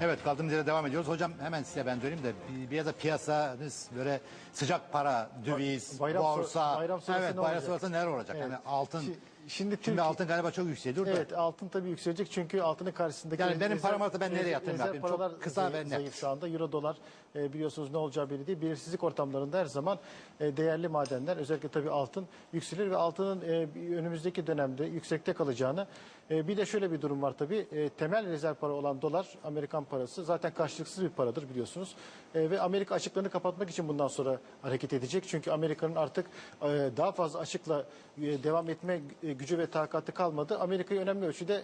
Evet kaldığımız yere devam ediyoruz. Hocam hemen size ben döneyim de bir- biraz da piyasanız böyle sıcak para, döviz, Bayram borsa. bayram sonrası evet ne bayram olacak? sonrası neler olacak? Evet. Yani altın. Şi- Şimdi, Şimdi Türkiye, altın galiba çok yükseliyor da. evet altın tabii yükselecek çünkü altının karşısındaki Yani benim rezerv- param varsa ben nereye rezerv- yatırım rezerv yapayım? Çok paralar kısa ve zayıf, net. zayıf şu anda. Euro dolar e, biliyorsunuz ne olacağı belli değil. Belirsizlik ortamlarında her zaman e, değerli madenler özellikle tabii altın yükselir ve altının e, önümüzdeki dönemde yüksekte kalacağını bir de şöyle bir durum var tabii. Temel rezerv para olan dolar Amerikan parası zaten karşılıksız bir paradır biliyorsunuz. Ve Amerika açıklarını kapatmak için bundan sonra hareket edecek. Çünkü Amerika'nın artık daha fazla açıkla devam etme gücü ve takatı kalmadı. Amerika'yı önemli ölçüde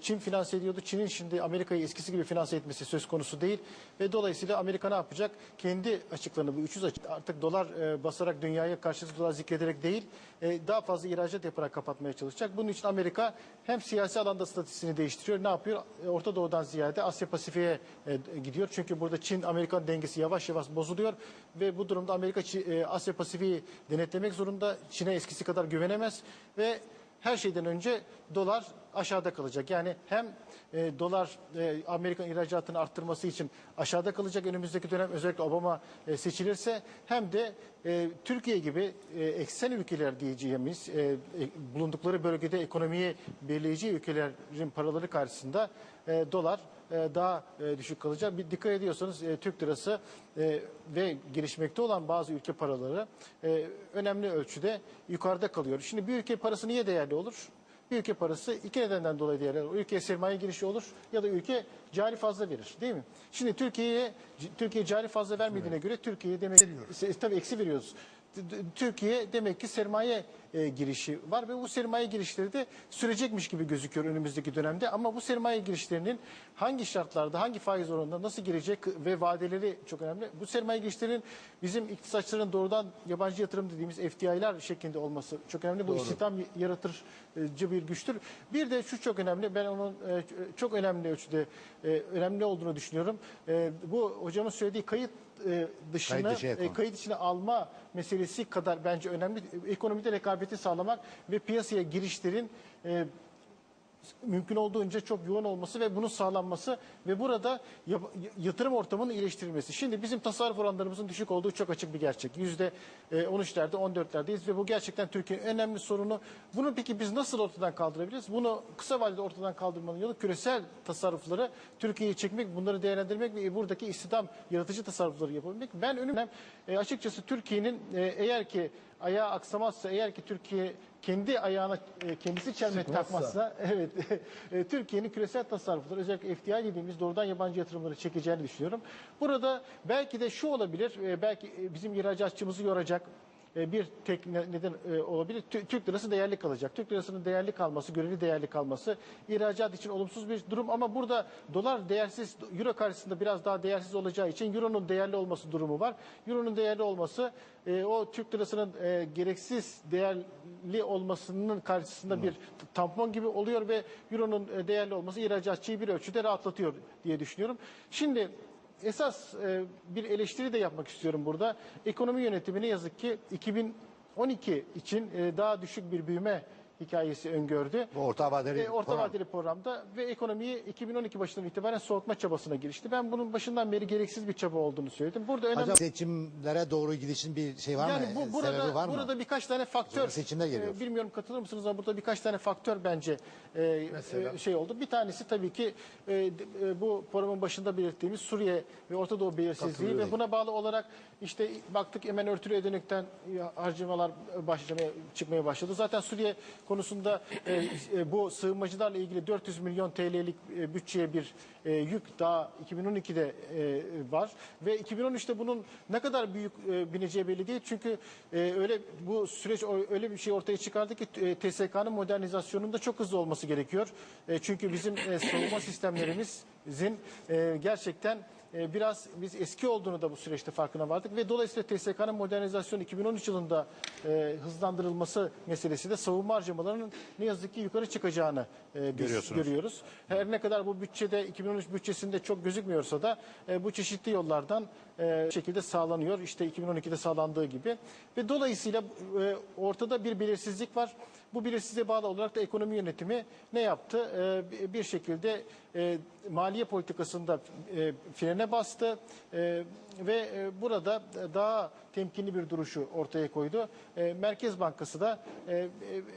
Çin finanse ediyordu. Çin'in şimdi Amerika'yı eskisi gibi finanse etmesi söz konusu değil. Ve dolayısıyla Amerika ne yapacak? Kendi açıklarını bu 300 açık artık dolar e, basarak dünyaya karşılıklı dolar zikrederek değil e, daha fazla ihracat yaparak kapatmaya çalışacak. Bunun için Amerika hem siyasi alanda statüsünü değiştiriyor. Ne yapıyor? E, Orta Doğu'dan ziyade Asya Pasifik'e e, gidiyor. Çünkü burada Çin-Amerikan dengesi yavaş yavaş bozuluyor ve bu durumda Amerika e, Asya Pasifik'i denetlemek zorunda. Çin'e eskisi kadar güvenemez ve her şeyden önce dolar aşağıda kalacak. Yani hem e, dolar e, Amerikan ihracatını arttırması için aşağıda kalacak önümüzdeki dönem özellikle Obama e, seçilirse hem de e, Türkiye gibi e, eksen ülkeler diyeceğimiz e, e, bulundukları bölgede ekonomiyi belirleyici ülkelerin paraları karşısında e, dolar e, daha e, düşük kalacak. Bir dikkat ediyorsanız e, Türk lirası e, ve gelişmekte olan bazı ülke paraları e, önemli ölçüde yukarıda kalıyor. Şimdi bir ülke parası niye değerli olur? Bir ülke parası iki nedenden dolayı değerli olur. Ülkeye sermaye girişi olur ya da ülke cari fazla verir değil mi? Şimdi Türkiye'ye Türkiye cari fazla vermediğine göre Türkiye'ye demek tabii eksi veriyoruz. Türkiye demek ki sermaye e, girişi var ve bu sermaye girişleri de sürecekmiş gibi gözüküyor önümüzdeki dönemde. Ama bu sermaye girişlerinin hangi şartlarda, hangi faiz oranında nasıl girecek ve vadeleri çok önemli. Bu sermaye girişlerinin bizim iktisatçıların doğrudan yabancı yatırım dediğimiz FDI'ler şeklinde olması çok önemli. Bu istihdam yaratırıcı bir güçtür. Bir de şu çok önemli. Ben onun e, çok önemli ölçüde e, önemli olduğunu düşünüyorum. E, Bu hocamın söylediği kayıt e, dışına Kayıt e, içine alma meselesi kadar bence önemli. Ekonomide rekabeti sağlamak ve piyasaya girişlerin e, mümkün olduğunca çok yoğun olması ve bunun sağlanması ve burada yatırım ortamının iyileştirilmesi. Şimdi bizim tasarruf oranlarımızın düşük olduğu çok açık bir gerçek. Yüzde e, 13'lerde 14'lerdeyiz ve bu gerçekten Türkiye'nin önemli sorunu. Bunu peki biz nasıl ortadan kaldırabiliriz? Bunu kısa vadede ortadan kaldırmanın yolu küresel tasarrufları Türkiye'ye çekmek, bunları değerlendirmek ve buradaki istihdam yaratıcı tasarrufları yapabilmek. Ben önümden e, açıkçası Türkiye'nin e, eğer ki ayağı aksamazsa, eğer ki Türkiye kendi ayağına e, kendisi çelme takmazsa evet e, Türkiye'nin küresel tasarrufları özellikle FDI dediğimiz doğrudan yabancı yatırımları çekeceğini düşünüyorum. Burada belki de şu olabilir e, belki bizim ihracatçımızı yoracak e, bir tek ne- neden e, olabilir. Tü- Türk lirası değerli kalacak. Türk lirasının değerli kalması, göreli değerli kalması ihracat için olumsuz bir durum ama burada dolar değersiz, euro karşısında biraz daha değersiz olacağı için euronun değerli olması durumu var. Euronun değerli olması e, o Türk lirasının e, gereksiz değerli olmasının karşısında bir tampon gibi oluyor ve euronun değerli olması ihracatçıyı bir ölçüde rahatlatıyor diye düşünüyorum. Şimdi esas e, bir eleştiri de yapmak istiyorum burada. Ekonomi yönetimi ne yazık ki 2012 için e, daha düşük bir büyüme hikayesi öngördü. Bu orta vadeli E, orta program. vadeli programda ve ekonomiyi 2012 başından itibaren soğutma çabasına girişti. Ben bunun başından beri gereksiz bir çaba olduğunu söyledim. Burada önemli Acaba seçimlere doğru gidişin bir şey var yani mı? bu burada Sebebi var mı? burada birkaç tane faktör Sonra seçimler geliyor. e, bilmiyorum katılır mısınız ama burada birkaç tane faktör bence e, e, şey oldu. Bir tanesi tabii ki e, e, bu programın başında belirttiğimiz Suriye ve Orta Doğu belirsizliği ve buna bağlı olarak işte baktık hemen örtülü ödenekten e, harcamalar başlamaya çıkmaya başladı. Zaten Suriye konusunda e, e, bu sığınmacılarla ilgili 400 milyon TL'lik e, bütçeye bir e, yük daha 2012'de e, var ve 2013'te bunun ne kadar büyük e, bineceği belli değil. Çünkü e, öyle bu süreç öyle bir şey ortaya çıkardı ki e, TSK'nın modernizasyonunda çok hızlı olması gerekiyor. E, çünkü bizim e, savunma sistemlerimizin e, gerçekten e, biraz biz eski olduğunu da bu süreçte farkına vardık ve dolayısıyla TSK'nın modernizasyonu 2013 yılında e, hızlandırılması meselesi de savunma harcamalarının ne yazık ki yukarı çıkacağını e, biz görüyoruz. Her ne kadar bu bütçede 2013 bütçesinde çok gözükmüyorsa da e, bu çeşitli yollardan e, şekilde sağlanıyor. İşte 2012'de sağlandığı gibi ve dolayısıyla e, ortada bir belirsizlik var. bu belirsizliğe bağlı olarak da ekonomi yönetimi ne yaptı? E, bir şekilde e, maliye politikasında e, frene bastı e, ve e, burada daha temkinli bir duruşu ortaya koydu. E, Merkez Bankası da e,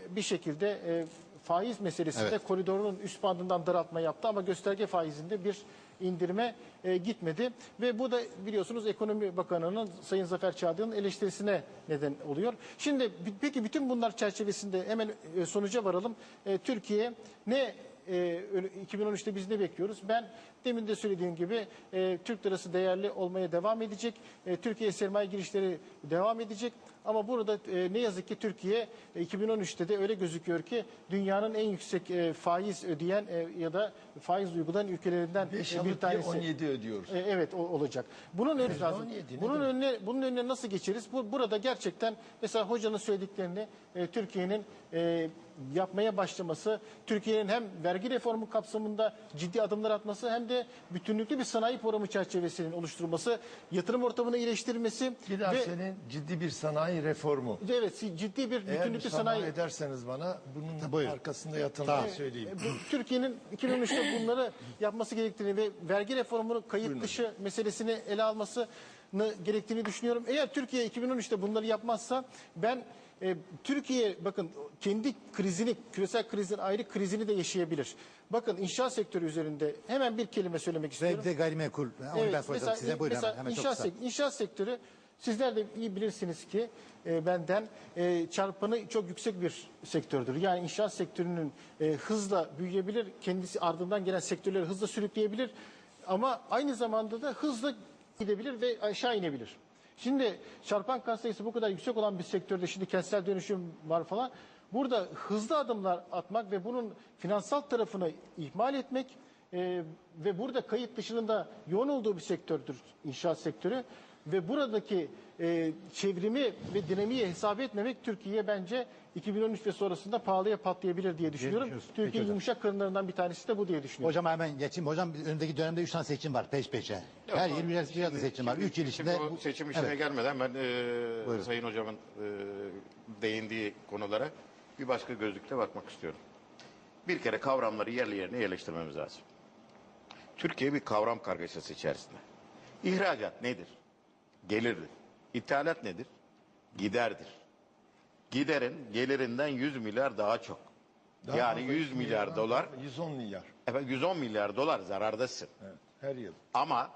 bir şekilde e, faiz meselesinde Evet. koridorunun üst bandından daraltma yaptı ama gösterge faizinde bir indirime e, gitmedi ve bu da biliyorsunuz Ekonomi Bakanı'nın Sayın Zafer Çağlayan'ın eleştirisine neden oluyor. Şimdi peki bütün bunlar çerçevesinde hemen e, sonuca varalım. E, Türkiye ne e, öyle- 2013'te biz ne bekliyoruz? Ben demin de söylediğim gibi e, Türk lirası değerli olmaya devam edecek. E, Türkiye sermaye girişleri devam edecek. Ama burada e, ne yazık ki Türkiye e, 2013'te de öyle gözüküyor ki dünyanın en yüksek e, faiz ödeyen e, ya da faiz uygulayan ülkelerinden e, 5 bir tanesi. 17 ödüyoruz. E, Evet o- olacak. Bunun önüne lazım. 17, ne Bunun önüne bunun önüne nasıl geçeriz? Bu burada gerçekten mesela hocanın söylediklerini e, Türkiye'nin e, yapmaya başlaması, Türkiye'nin hem vergi reformu kapsamında ciddi adımlar atması hem de bütünlüklü bir sanayi programı çerçevesinin oluşturulması, yatırım ortamını iyileştirmesi daha ve ciddi bir sanayi reformu. evet ciddi bir Eğer bütünlüklü müsaade sanayi ederseniz bana bunun Buyurun. arkasında yatanları Tamam. söyleyeyim. E, bu- Türkiye'nin 2013'te bunları yapması gerektiğini ve vergi reformunun kayıt dışı meselesini ele almasını gerektiğini düşünüyorum. Eğer Türkiye 2013'te bunları yapmazsa ben e, Türkiye bakın kendi krizini, küresel krizin ayrı krizini de yaşayabilir. Bakın inşaat sektörü üzerinde hemen bir kelime söylemek istiyorum. Ve de gayrimenkul. Onu Evet, ben soracağım mesela, size. Buyurun mesela hemen, hemen çok inşaat, kısa. sek- inşaat sektörü sizler de iyi bilirsiniz ki e, benden e, çarpanı çok yüksek bir sektördür. Yani inşaat sektörünün e, hızla büyüyebilir, kendisi ardından gelen sektörleri hızla sürükleyebilir ama aynı zamanda da hızla gidebilir ve aşağı inebilir. Şimdi çarpan kan sayısı bu kadar yüksek olan bir sektörde şimdi kentsel dönüşüm var falan. Burada hızlı adımlar atmak ve bunun finansal tarafını ihmal etmek e, ve burada kayıt dışının da yoğun olduğu bir sektördür inşaat sektörü. Ve buradaki e, çevrimi ve dinamiği hesap etmemek Türkiye'ye bence 2013 ve sonrasında pahalıya patlayabilir diye düşünüyorum. Türkiye hocam. yumuşak kırınlarından bir tanesi de bu diye düşünüyorum. Hocam hemen geçeyim. Hocam önündeki dönemde 3 tane seçim var peş peşe. Her yıl bir bir seçim var. 3 yıl içinde. Şimdi o seçim işine Evet. gelmeden ben e, Buyurun. Sayın Hocam'ın e, değindiği konulara bir başka gözlükle bakmak istiyorum. Bir kere kavramları yerli yerine yerleştirmemiz lazım. Türkiye bir kavram kargaşası içerisinde. İhracat nedir? Gelirdir. İthalat nedir? Giderdir. Giderin gelirinden 100 milyar daha çok. Daha yani fazla 100 milyar dolar, 110 milyar. efendim 110 milyar dolar zarardasın. Evet, her yıl. Ama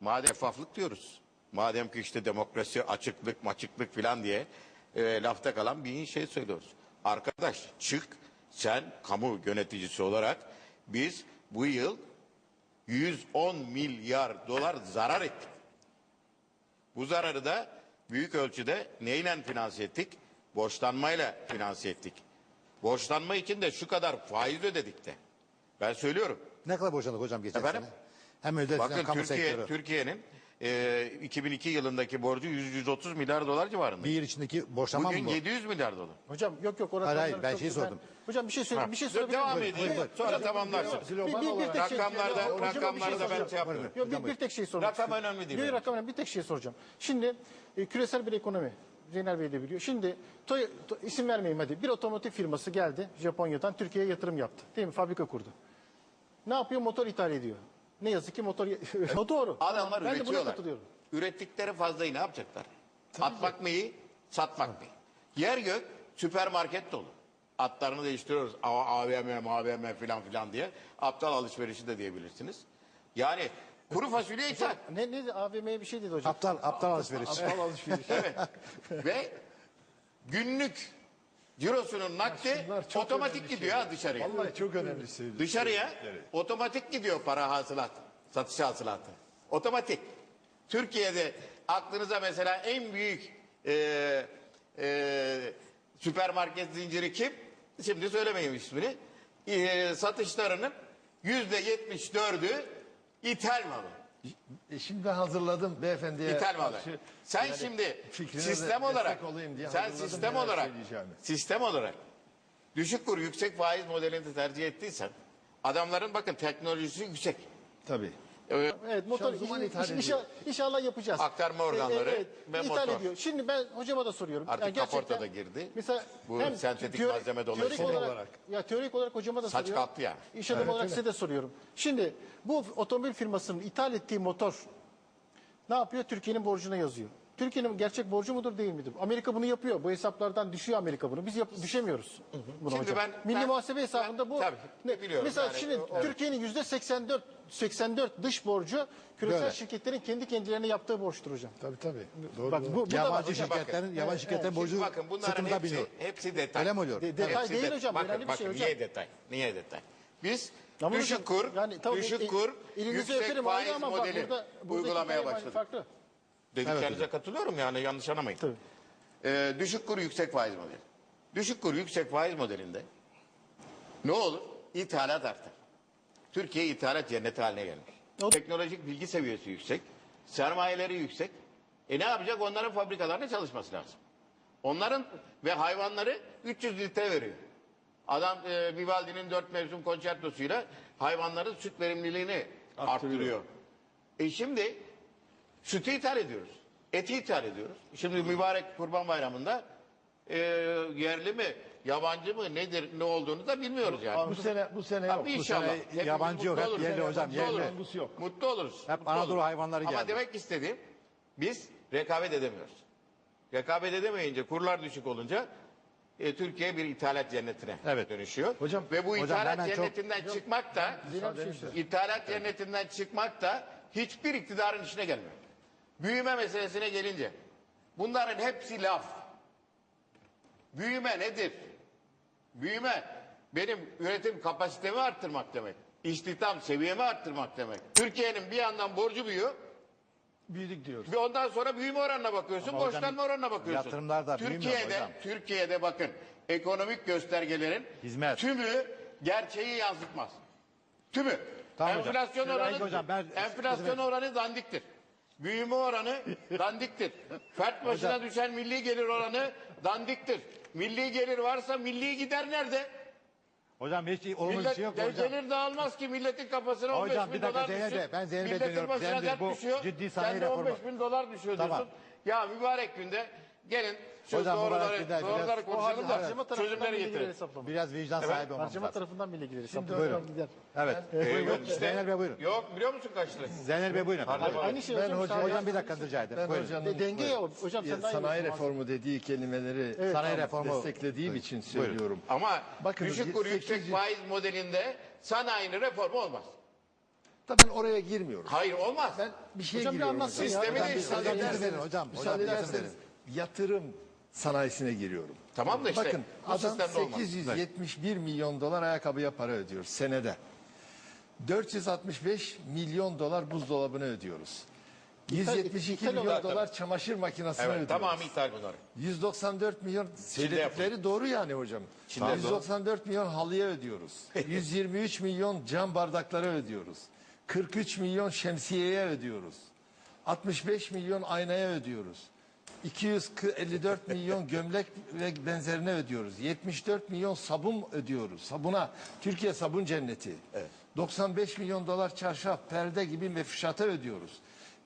madem şeffaflık diyoruz. Madem ki işte demokrasi, açıklık, maçıklık filan diye e, lafta kalan bir şey söylüyoruz. Arkadaş çık sen kamu yöneticisi olarak biz bu yıl 110 milyar dolar zarar ettik. Bu zararı da büyük ölçüde neyle finanse ettik? Borçlanmayla finanse ettik. Borçlanma için de şu kadar faiz ödedik de. Ben söylüyorum. Ne kadar borçlandık hocam geçen Efendim? sene? Hem özel hem Bakın kamu Türkiye sektörü. Türkiye'nin e, 2002 yılındaki borcu 100 130 milyar dolar civarında. Bir yıl içindeki borçlanma Bugün mı bu? 700 milyar dolar. Hocam yok yok orası. Hayır, hayır, ben şey sordum. hocam bir şey söyle, bir şey sorabilir Devam miyim? edeyim. Buyurun. Sonra tamamlarsın. Bir, bir, bir tek şey, Rakamlarda Hocama bir şey rakamlarda ben soracağım. şey yapmıyorum. Yok, bir, bir tek şey sormak Rakam önemli değil Yok, benim rakam önemli. Bir tek şey soracağım. Şimdi e, küresel bir ekonomi. Zeynel Bey de biliyor. Şimdi Toy, to- isim vermeyeyim hadi. Bir otomotiv firması geldi Japonya'dan Türkiye'ye yatırım yaptı. Değil mi? Fabrika kurdu. Ne yapıyor? Motor ithal ediyor. Ne yazık ki motor... o doğru. Adamlar ben de buna üretiyorlar. katılıyorum. Ürettikleri fazlayı ne yapacaklar? Atmak mı iyi, satmak mı iyi? Yer gök süpermarket dolu. Atlarını değiştiriyoruz. A- AVM, AVM filan filan diye. Aptal alışverişi de diyebilirsiniz. Yani kuru fasulye ithal. Ne, ne AVM'ye bir şey dedi hocam. Aptal, aptal alışveriş. Aptal alışveriş. Evet. Ve günlük cirosunun nakdi Bunlar çok otomatik önemli gidiyor ha dışarıya. Vallahi çok önemli söylüyorsun. Dışarıya otomatik gidiyor para hasılat, satış hasılatı. Otomatik. Türkiye'de aklınıza mesela en büyük e, e, süpermarket zinciri kim? Şimdi söylemeyeyim ismini. E, satışlarının yüzde yetmiş dördü ithal malı. E şimdi hazırladım beyefendiye. İthal malı. Sen Yani şimdi sistem olarak sen sistem olarak sistem olarak düşük kur yüksek faiz modelini tercih ettiysen adamların bakın teknolojisi yüksek. Tabii. Ee, Evet motor Şanzıman ithal ediyor. inşallah, inşallah yapacağız. Aktarma organları ve ithal motor. ediyor. Şimdi ben hocama da soruyorum. Artık kaporta da girdi. Mesela Bu hem sentetik teori- malzeme teorik dolayısıyla. olarak, olarak. ya teorik olarak hocama da Saç soruyorum. kalktı ya. İş adamı olarak size de soruyorum. Şimdi bu otomobil firmasının ithal ettiği motor ne yapıyor? Türkiye'nin borcuna yazıyor. Türkiye'nin gerçek borcu mudur değil midir? Amerika bunu yapıyor. Bu hesaplardan düşüyor Amerika bunu. Biz yap- düşemiyoruz. Buna Şimdi hocam. ben- Milli ben- muhasebe hesabında bu. ben- tabii, biliyorum. Mesela Yani şimdi o- Türkiye'nin yüzde 84 84 dış borcu küresel Böyle. şirketlerin kendi kendilerine yaptığı borçtur hocam. Tabii tabii. Doğru. Bak bu, bu da Yabancı hocam. şirketlerin, yabancı şirketlerin Şimdi borcu bakın bunların hepsi, biniyor. hepsi detay. Öyle mi oluyor? De- detay Hepsi değil de- hocam, Bakın, önemli bir bakın, şey hocam. Niye detay? Niye detay? Biz Ama düşük kur, yani tamam, düşük el- kur, elinizi yüksek faiz ama modeli burada- uygulamaya başladık. Farklı. Dediklerinize katılıyorum yani yanlış anlamayın. Tabii. Ee, düşük kur yüksek faiz modeli. Düşük kur yüksek faiz modelinde ne olur? İthalat artar. Türkiye ithalat cenneti haline gelmiş. O- Teknolojik bilgi seviyesi yüksek, sermayeleri yüksek. E ne yapacak? Onların fabrikalarında çalışması lazım. Onların ve hayvanları 300 litre veriyor. Adam e, Vivaldi'nin dört mevsim konçertosuyla hayvanların süt verimliliğini arttırıyor. E şimdi Sütü ithal ediyoruz. Eti ithal ediyoruz. Şimdi mübarek kurban bayramında e, yerli mi, yabancı mı, nedir, ne olduğunu da bilmiyoruz yani. Bu sene bu sene Abi yok. Bu inşallah. sene Hepimiz yabancı mutlu yok, hep oluruz. yerli hocam, Mutlu yerli. oluruz. Yok. Mutlu oluruz. Hep mutlu Anadolu hayvanları Ama geldi. demek istediğim biz rekabet edemiyoruz. Rekabet edemeyince kurlar düşük olunca e, Türkiye bir ithalat cennetine Evet. dönüşüyor. Hocam- Ve bu Hocam ithalat hemen çok- cennetinden çıkmak da ithalat cennetinden çıkmak da hiçbir iktidarın işine gelmiyor. Büyüme meselesine gelince bunların hepsi laf. Büyüme nedir? Büyüme benim üretim kapasitemi arttırmak demek. İstihdam seviyemi arttırmak demek. Türkiye'nin bir yandan borcu büyüyor. büyüdük diyoruz. Bir ondan sonra büyüme oranına bakıyorsun, Ama hocam, borçlanma oranına bakıyorsun. yatırımlar da Türkiye'de, hocam. Türkiye'de bakın ekonomik göstergelerin Hizmet. tümü gerçeği yansıtmaz. Tümü. Tamam hocam. enflasyon Şimdi oranı, hocam ben- enflasyon oranı dandiktir. Büyüme oranı dandiktir. Fert başına düşen milli gelir oranı dandiktir. Milli gelir varsa milli gider nerede? Hocam hiç olumlu bir Millet şey yok de- hocam. gelir dağılmaz ki milletin kafasına 15 Hocam, bin bir dakika dolar. Bey, ben Zeynep Bey Milletin dönüyorum. başına Zeynep dert bu düşüyor. ciddi Sen sanayi de reformu. 15 bin dolar düşüyor Tamam. diyorsun. Ya mübarek günde gelin şu Hocam, mübarek doğruları, günde biraz- doğruları O konuşalım da Harcama tarafından çözümleri bile. Biraz vicdan sahibi olmamız Harcama lazım. tarafından bile girer hesaplama. Buyurun. Gider. Evet. Eyvallah işte. Zeynel Bey buyurun. Yok biliyor musun kaç lira? Zeynel Bey buyurun. Pardon. Aynı şey Ben hocam. hocam- Hocam bir dakika rica ederim. Ben Buyurun. hocanın De- denge ya hocam sen daha iyi sanayi biliyorsun. reformu dediği kelimeleri Sanayi reformu. desteklediğim Buyurun. için söylüyorum. Ama Bakın, düşük kur 800 yüksek faiz modelinde sanayinin reformu olmaz. Da ben oraya girmiyorum. Hayır olmaz. Ben bir şey Hocam bir giriyorum. anlatsın hocam. ya. Sistemi Hocam, değiştirin. Hocam Müsaade izin verin hocam. Müsaade Hocam izin ederseniz. Yatırım sanayisine giriyorum. Tamam da işte Bakın bu adam sistemde olmaz. 871 milyon dolar ayakkabıya para ödüyor senede. 465 milyon dolar buzdolabına ödüyoruz. 172 ithal milyon olarak dolar çamaşır makinesine Evet ödüyoruz. tamamı ithal bunların. 194 milyon söyledikleri doğru yani hocam. Çin'de 194 milyon halıya ödüyoruz. 123 milyon cam bardaklara ödüyoruz. 43 milyon şemsiyeye ödüyoruz. 65 milyon aynaya ödüyoruz. 254 milyon gömlek ve benzerine ödüyoruz. 74 milyon sabun ödüyoruz. Sabuna. Türkiye sabun cenneti. 95 milyon dolar çarşaf, perde gibi mefşata ödüyoruz.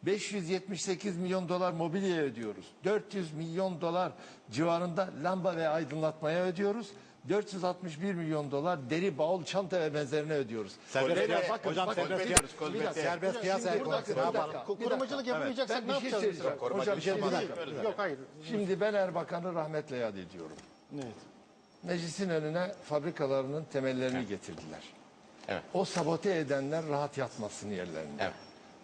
578 milyon dolar mobilyaya ödüyoruz. 400 milyon dolar civarında lamba ve aydınlatmaya ödüyoruz. 461 milyon dolar deri, bavul, çanta ve benzerine ödüyoruz. Serbest piyasa- bakın, hocam serbest dakika. Serbest piyasa Şimdi ekonomisi burada- ne bir yapalım? dakika, bir Korumacılık dakika. yapamayacaksak Ben ne bir şey yapacağız? söyleyeceğim. mesela? Hocam bir şey şimdi-. Yok hayır. Şimdi ben Erbakan'ı rahmetle yad ediyorum. Evet. Meclisin önüne fabrikalarının temellerini getirdiler. Evet. O sabote edenler rahat yatmasın yerlerinde. Evet.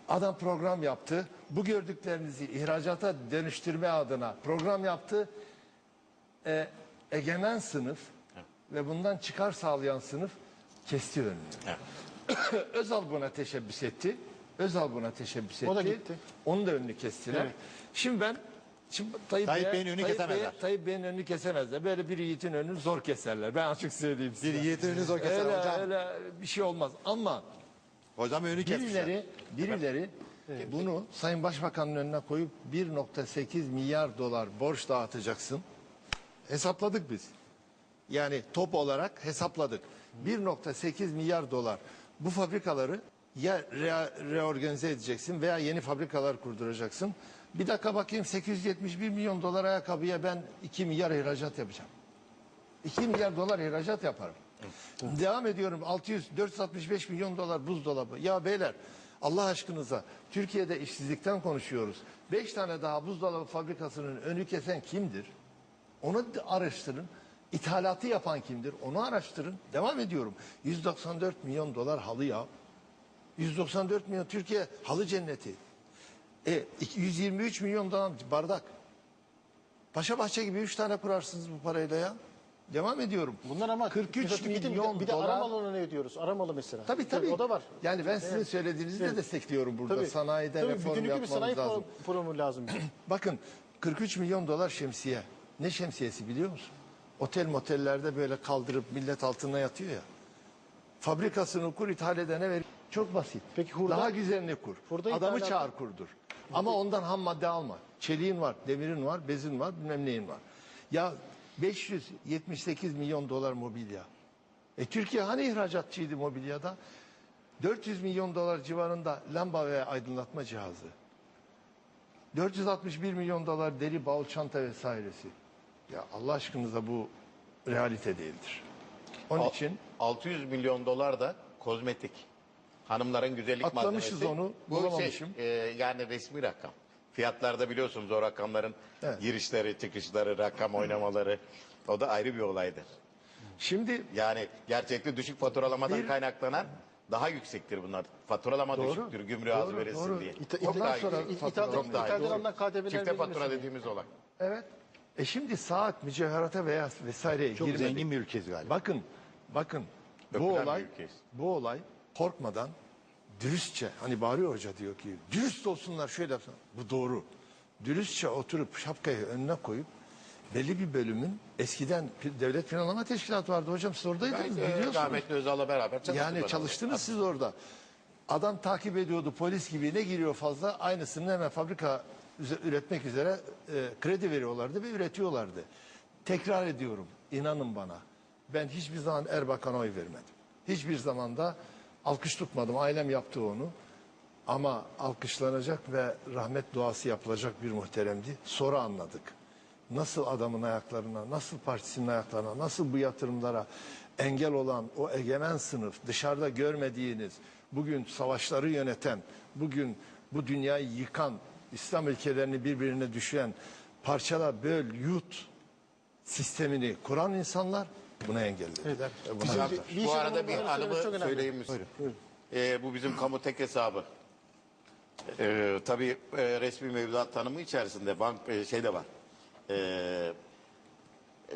Adam program yaptı. Bu gördüklerinizi ihracata dönüştürme adına program yaptı. Ee, egemen sınıf ve bundan çıkar sağlayan sınıf kesti önünü. Özal buna teşebbüs etti. Özal buna teşebbüs etti. O da gitti. Onun da önünü kestiler. Evet. Şimdi ben Şimdi Tayyip, Tayyip Bey'in önünü Tayyip kesemezler. Tayyip Bey'in önünü kesemezler. Böyle bir yiğitin önünü zor keserler. Ben açık söyleyeyim size. Bir yiğitin önünü zor keser öyle, hocam. Öyle bir şey olmaz. Ama Hocam önü kesmişler. birileri, birileri bunu Sayın Başbakan'ın önüne koyup 1.8 milyar dolar borç dağıtacaksın. Hesapladık biz. Yani top olarak hesapladık. 1.8 milyar dolar. Bu fabrikaları ya rea- reorganize edeceksin veya yeni fabrikalar kurduracaksın. Bir dakika bakayım 871 milyon dolar ayakkabıya ben 2 milyar ihracat yapacağım. 2 milyar dolar ihracat yaparım. Devam ediyorum 600 465 milyon dolar buzdolabı. Ya beyler Allah aşkınıza Türkiye'de işsizlikten konuşuyoruz. 5 tane daha buzdolabı fabrikasının önü kesen kimdir? Onu araştırın. İthalatı yapan kimdir? Onu araştırın. Devam ediyorum. 194 milyon dolar halı ya. 194 milyon Türkiye halı cenneti. E, 123 milyon dolar bardak. Paşa Bahçe gibi 3 tane kurarsınız bu parayla ya. Devam ediyorum. Bunlar ama 43 bir de- bir de- milyon bir de dolar. aramalı ne ödüyoruz? Aramalı mesela. Tabii tabii. O da var. Yani ben sizin söylediğinizi de destekliyorum burada. Tabii. Sanayide Tabii, reform bütünlüklü bir yapmamız sanayi lazım. pro- programı lazım. Bakın 43 milyon dolar şemsiye. Ne şemsiyesi biliyor musun? Otel motellerde böyle kaldırıp millet altına yatıyor ya. Fabrikasını kur ithal edene ver. Çok basit. Peki hurda- Daha güzelini kur. Hurda Adamı ithalatı- çağır kurdur. Ama ondan ham madde alma. Çeliğin var, demirin var, bezin var, bilmem neyin var. Ya 578 milyon dolar mobilya. E Türkiye hani ihracatçıydı mobilyada? 400 milyon dolar civarında lamba ve aydınlatma cihazı. 461 milyon dolar deri bavul çanta vesairesi. Ya Allah aşkınıza bu realite değildir. Onun Al- için 600 milyon dolar da kozmetik. Hanımların güzellik Atlamışız malzemesi. onu, Bu şey, e, yani resmi rakam. Fiyatlarda biliyorsunuz o rakamların Evet. girişleri, çıkışları, rakam oynamaları. O da ayrı bir olaydır. şimdi Yani gerçekte düşük faturalamadan Bir- kaynaklanan daha yüksektir bunlar. Faturalama Doğru. düşüktür, gümrüğü az verilsin doğru. diye. İta- Çok ita- daha sonra yüksek. faturalama- Çok daha alınan KDV'ler Çifte fatura dediğimiz olay. evet. E şimdi saat mücevherata veya vesaireye Çok girmedik. zengin bir ülkeyiz galiba. Bakın, bakın bu Dökülen bir olay, ülkeyiz. bu olay korkmadan dürüstçe hani Bari Hoca diyor ki dürüst olsunlar şöyle yapsın. Bu doğru. Dürüstçe oturup şapkayı önüne koyup belli bir bölümün eskiden devlet planlama teşkilatı vardı hocam siz oradaydınız Ben, e, biliyorsunuz. Rahmetli Özal'la beraber çalıştık Yani beraber. çalıştınız siz orada. Adam takip ediyordu polis gibi ne giriyor fazla aynısını hemen fabrika üretmek üzere e, kredi veriyorlardı ve üretiyorlardı. Tekrar ediyorum inanın bana ben hiçbir zaman Erbakan'a oy vermedim. Hiçbir zaman da alkış tutmadım ailem yaptı onu. Ama alkışlanacak ve rahmet duası yapılacak bir muhteremdi. Sonra anladık. Nasıl adamın ayaklarına, nasıl partisinin ayaklarına, nasıl bu yatırımlara engel olan o egemen sınıf, dışarıda görmediğiniz, bugün savaşları yöneten, bugün bu dünyayı yıkan, İslam ülkelerini birbirine düşüren, parçala, böl, yut sistemini kuran insanlar buna engellediler. ve buna Bizim-. Bir Bu şey arada bir anımı söyleyeyim misin? Ee, bu bizim kamu tek hesabı. Ee, tabii e, resmi mevduat tanımı içerisinde bank e, şey de var. Ee, e,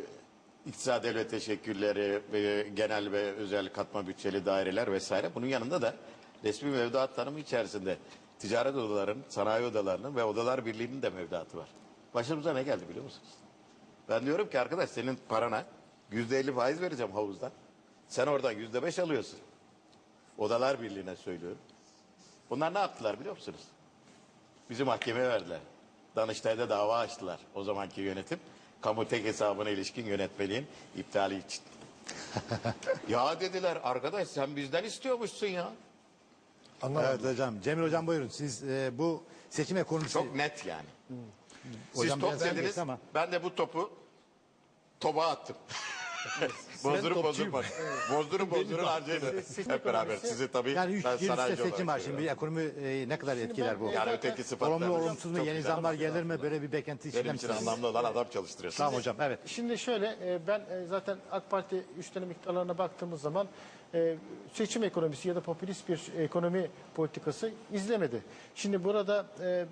İktisat devlet teşekkürleri, e, genel ve özel katma bütçeli daireler vesaire. Bunun yanında da resmi mevduat tanımı içerisinde ticaret odalarının, sanayi odalarının ve odalar birliğinin de mevduatı var. Başımıza ne geldi biliyor musunuz? Ben diyorum ki arkadaş senin parana yüzde elli faiz vereceğim havuzdan. Sen oradan yüzde beş alıyorsun. Odalar Birliği'ne söylüyorum. Bunlar ne yaptılar biliyor musunuz? Bizi mahkemeye verdiler. Danıştay'da dava açtılar o zamanki yönetim. Kamu tek hesabına ilişkin yönetmeliğin iptali için. ya dediler arkadaş sen bizden istiyormuşsun ya. Anlamadım. Evet hocam. Cemil hocam buyurun. Siz e, bu seçim ekonomisi... Çok net yani. Siz Hocam top biraz dediniz ama. ben de bu topu topa attım. Bozdurup bozdurup bozdurup bozdurup harcayın. Hep beraber sizi tabii Yani üç ben sanayici seçim var şimdi. Ekonomi e, ne kadar etkiler bu? Yani öteki sıfatlar. Olumlu olumsuz mu? Yeni zamlar gelir mi? Böyle bir beklenti içinde Benim için anlamlı olan adam çalıştırıyorsun. Tamam hocam evet. Şimdi şöyle e, ben e, zaten AK Parti üç dönem iktidarlarına baktığımız zaman e, seçim ekonomisi ya da popülist bir ekonomi politikası izlemedi. Şimdi burada e, e,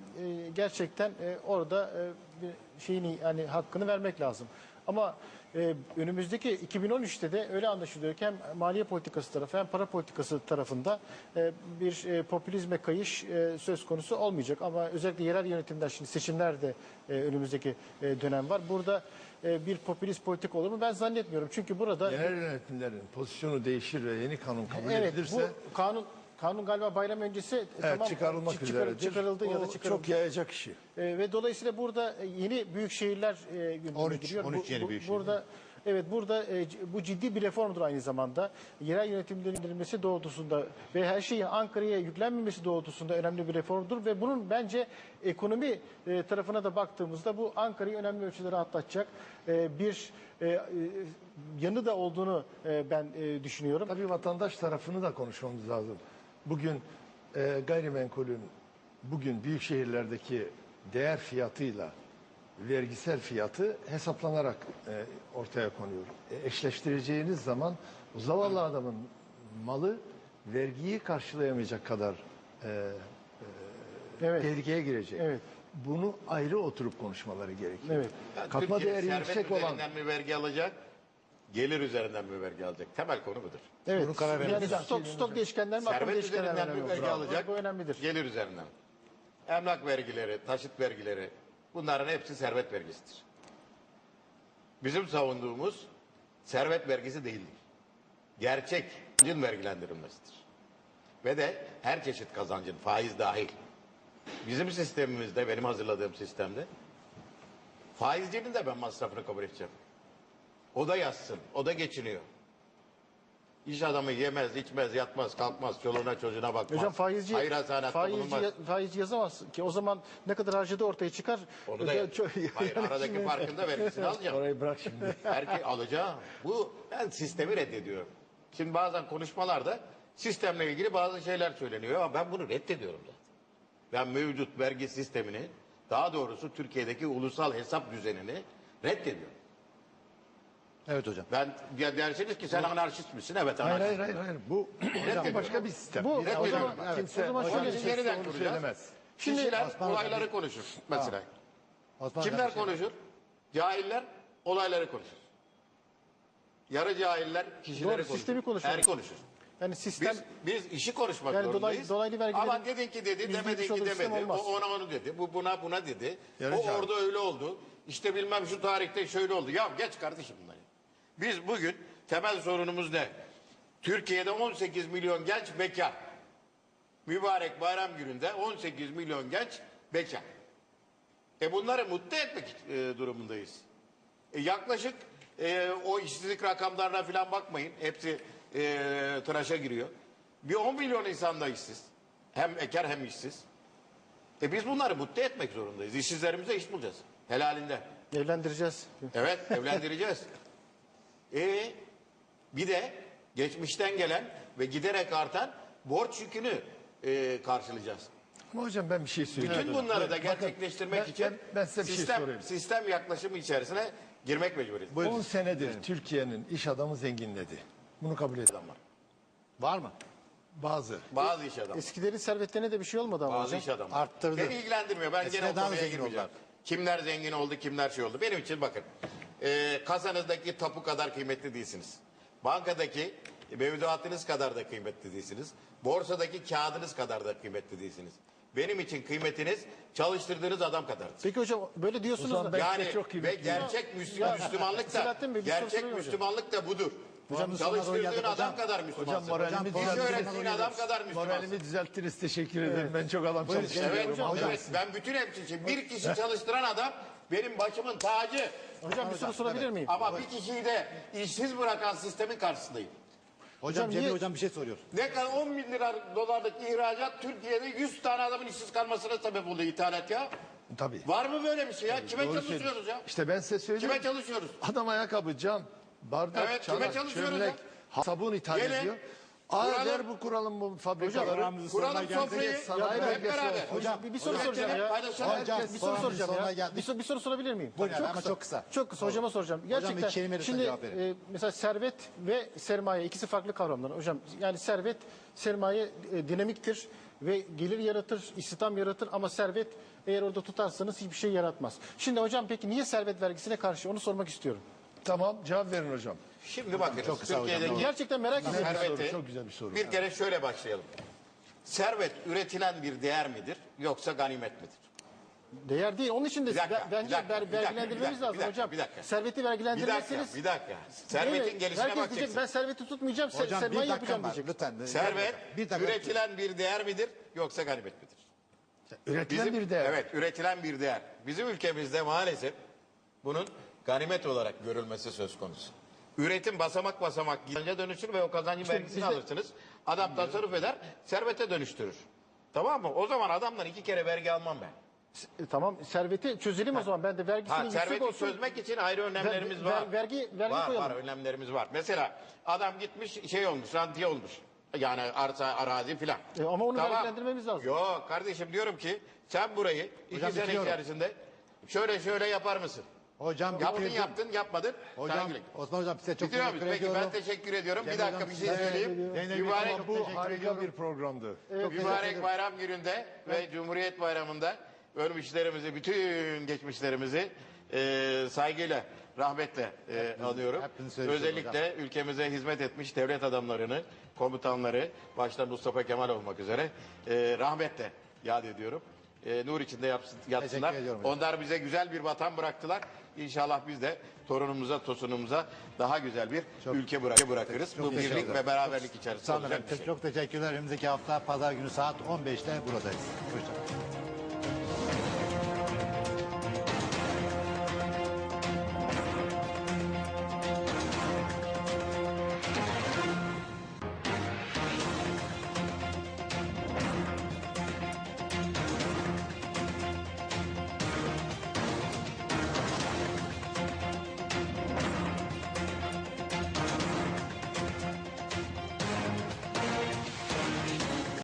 gerçekten e, orada e, bir şeyini yani hakkını vermek lazım. Ama e, önümüzdeki 2013'te de öyle anlaşılıyor ki hem maliye politikası tarafı hem para politikası tarafında e, bir e, popülizme kayış e, söz konusu olmayacak. Ama özellikle yerel yönetimler şimdi seçimlerde e, önümüzdeki e, dönem var. Burada e, bir popülist politik olur mu? Ben zannetmiyorum. Çünkü burada Genel yönetimlerin pozisyonu değişir ve yeni kanun kabul evet edilirse bu kanun kanun galiba bayram öncesi e, evet, tamam çıkarılmak çıkar- üzeredir. çıkarıldı ya O da çıkarıldı. çok yayacak işi. E, ve dolayısıyla burada e, yeni büyük şehirler e, gündeme 13 giriyor. 13 yeni büyük şehir. Burada Evet burada e, bu ciddi bir reformdur aynı zamanda. Yerel yönetimlerin indirilmesi doğrultusunda ve her şeyin Ankara'ya yüklenmemesi doğrultusunda önemli bir reformdur ve bunun bence ekonomi e, tarafına da baktığımızda bu Ankara'yı önemli ölçülere atlatacak e, bir e, e, yanı da olduğunu e, ben e, düşünüyorum. Tabii vatandaş tarafını da konuşmamız lazım. Bugün e, gayrimenkulün bugün büyük şehirlerdeki değer fiyatıyla vergisel fiyatı hesaplanarak e, ortaya konuyor. E, eşleştireceğiniz zaman zavallı adamın malı vergiyi karşılayamayacak kadar e, Evet. tehlikeye girecek. Evet. Bunu ayrı oturup konuşmaları gerekiyor. Evet. Katma Türkiye değeri servet yüksek olan üzerinden mi vergi alacak? Gelir üzerinden mi vergi alacak? Temel konu budur. Evet. Bunu karar yani Bir dakika, stok, bir stok değişkenler mi, Servet değişkenler üzerinden mi vergi alacak? Bu önemlidir. Gelir üzerinden. Emlak vergileri, taşıt vergileri bunların hepsi servet vergisidir. Bizim savunduğumuz servet vergisi değildir. Gerçek kazancın vergilendirilmesidir. Ve de her çeşit kazancın faiz dahil. Bizim sistemimizde, benim hazırladığım sistemde faizcinin de ben masrafını kabul edeceğim. O da yazsın, o da geçiniyor. İş adamı yemez, içmez, yatmaz, kalkmaz, çoluğuna çocuğuna bakmaz. Hocam faizci, Hayır hasanatta faizci, bulunmaz. faizci yazamaz ki o zaman ne kadar harcadığı ortaya çıkar. Onu da Ya, yaz. çok- Hayır aradaki şimdi- farkında vergisini alacağım. orayı bırak şimdi. Erkek alacağım. Bu ben sistemi reddediyorum. Şimdi bazen konuşmalarda sistemle ilgili bazı şeyler söyleniyor ama ben bunu reddediyorum zaten. Ben mevcut vergi sistemini daha doğrusu Türkiye'deki ulusal hesap düzenini reddediyorum. Evet hocam. Ben ya dersiniz ki sen anarşist misin? Evet Hayır anarşist. hayır hayır. hayır. Bu Reddediyorum. başka bir sistem. Bu- Bir- o zaman- evet, kimse o zaman hocam şöyle- kimse yeniden kuracağız. söylemez. Şimdi- Kişiler Osman olayları Hocam- konuşur mesela. Osman Kimler hocam, konuşur? Cahiller olayları konuşur. Yarı cahiller kişileri Doğru, konuşur. sistemi konuşuyor. Er konuşur. Yani sistem Biz, biz işi konuşmak Yani dolay- zorundayız. dolaylı vergilerin Ama dedin ki dedi, yüzde demedin yetmiş ki olduğu sistem demedi. O olmaz. ona onu dedi, bu buna buna dedi. Yarı o orada öyle oldu. İşte bilmem şu tarihte şöyle oldu. Ya geç kardeşim bunları. Biz bugün temel sorunumuz ne? Türkiye'de 18 milyon genç bekar. Mübarek bayram gününde 18 milyon genç bekar. E bunları mutlu etmek e, durumundayız. E, yaklaşık e, o işsizlik rakamlarına falan bakmayın. Hepsi e, tıraşa giriyor. Bir 10 milyon insan da işsiz. Hem bekar hem işsiz. E biz bunları mutlu etmek zorundayız. İşsizlerimize iş bulacağız. Helalinde. evlendireceğiz. Evet evlendireceğiz. E bir de geçmişten gelen ve giderek artan borç yükünü e, karşılayacağız. Ama hocam ben bir şey söyleyeyim. Bütün bunları da Bakın, gerçekleştirmek ben- için ben, ben size bir şey sistem, sorayım. sistem yaklaşımı içerisine girmek mecburiyiz. 10 senedir Türkiye'nin iş adamı zenginledi. Bunu kabul eden var. Var mı? Bazı. Bazı iş adamı. Eskilerin servetlerine de bir şey olmadı ama Bazı hocam. iş adamı. Arttırdı. Beni ilgilendirmiyor. Ben Eskiden gene o daha konuya zengin girmeyeceğim. oldular. Kimler zengin oldu, kimler şey oldu. Benim için bakın. E, kasanızdaki tapu kadar kıymetli değilsiniz. Bankadaki mevduatınız kadar da kıymetli değilsiniz. Borsadaki kağıdınız kadar da kıymetli değilsiniz. Benim için kıymetiniz çalıştırdığınız adam kadardır. Peki hocam böyle diyorsunuz da. ben- Yani çok ve kıymetli. gerçek Müsl- Ya, Müslümanlık da Selahattin Bey, bir soru gerçek sorayım hocam. Müslümanlık da budur. Hocam, Çalıştırdığın adam hocam. kadar Müslümansın. Hocam moralimi Hocam, İş Moralimizi öğrettiğin adam kadar Müslümansın. Moralimi düzelttiniz. Teşekkür ederim. Ben çok adam çalışıyorum. Evet, evet. Ben bütün hepsi için bir kişi çalıştıran adam benim başımın tacı. Hocam bir soru sorabilir miyim? Ama bir kişiyi de işsiz bırakan sistemin karşısındayım. Hocam, Cemil niye- hocam bir şey soruyor. Ne kadar 10 bin lira dolarlık ihracat Türkiye'de 100 tane adamın işsiz kalmasına sebep oldu ithalat ya. Tabii. Var mı böyle bir şey ya? Kime Doğru çalışıyoruz söylüyorsun. ya? İşte ben size söyleyeyim. Kime çalışıyoruz? Adam ayakkabı, cam, bardak, Evet, kime çanak, çalışıyoruz çömlek, ya? sabun ithal Gelin. ediyor. Aa Kuralım. ver bu kuralım bu fabrikaları. Hocam, sonuna Kuralım geldik. sofrayı Sanayi hep beraber. Hocam bir, bir soru Hocam, soracağım ya. paylaşalım. Hocam, Bir soru Sonuna soracağım ya. geldik. Bir, sor- bir soru sorabilir miyim? Buyurun ama çok kısa. Çok kısa hocama soracağım. Gerçekten iki şimdi cevap verin. e, mesela servet ve sermaye ikisi farklı kavramlar. Hocam yani servet sermaye e, dinamiktir ve gelir yaratır, istihdam yaratır ama servet eğer orada tutarsanız hiçbir şey yaratmaz. Şimdi hocam peki niye servet vergisine karşı onu sormak istiyorum. Tamam cevap verin hocam. Şimdi bakın Çok kısa hocam, Türkiye'deki Gerçekten merak ediyorum. serveti soru, çok güzel bir soru. bir kere şöyle başlayalım. Servet üretilen bir değer midir yoksa ganimet midir? Değer değil. Onun için de Bir dakika, be- bence dakika, ver- vergilendirmemiz bir dakika, lazım bir dakika, hocam. bir dakika. Serveti Bir dakika, vergilendirmezseniz bir dakika. Servetin mi? gelişine Herkes diyecek bakacaksın. ben serveti tutmayacağım, Hocam sermaye yapacağım var diyecek. lütfen. Servet Bir dakika. üretilen bir değer midir yoksa ganimet midir? Üretilen Bizim, bir değer. Evet üretilen bir değer. Bizim ülkemizde maalesef bunun ganimet olarak görülmesi söz konusu. Üretim basamak basamak gidince dönüşür ve o kazancın vergisini alırsınız. Adam tasarruf eder, servete dönüştürür. Tamam mı? O zaman adamdan iki kere vergi almam ben. E, tamam serveti çözelim o zaman. Ben de vergisinin Ha, yüksek serveti olsun. çözmek için ayrı önlemlerimiz Ver- var. ver- vergi- vergi var, koyalım. var önlemlerimiz var. Mesela adam gitmiş şey olmuş, rantiye olmuş. Yani arsa, arazi filan. E, ama onu vergilendirmemiz lazım. Yok kardeşim diyorum ki sen burayı iki sene bitiriyorum. içerisinde şöyle şöyle yapar mısın? Hocam Yaptın bitirdim. yaptın yapmadın. Hocam güle. Osman hocam size çok Bitiyor teşekkür muyuz? Peki ediyorum. ben teşekkür ediyorum. Bir Cemil dakika bir şey size- söyleyeyim. Mübarek, Bu harika bir programdı. mübarek bayram gününde ve Cumhuriyet Bayramı'nda ölmüşlerimizi, bütün geçmişlerimizi e, saygıyla, rahmetle e, anıyorum. hepinizi söylüyorum Özellikle ülkemize hizmet etmiş devlet adamlarını, komutanları, başta Mustafa Kemal olmak üzere e, rahmetle yad ediyorum. E, nur içinde yapsın, yatsınlar. Onlar bize güzel bir vatan bıraktılar. İnşallah biz de torunumuza, tosunumuza daha güzel bir ülke bırak- bırakırız. çok Bu birlik ve beraberlik içerisinde olun olacak bir şey. Çok teşekkürler. Önümüzdeki hafta pazar günü saat 15'te buradayız. Hoşçakalın.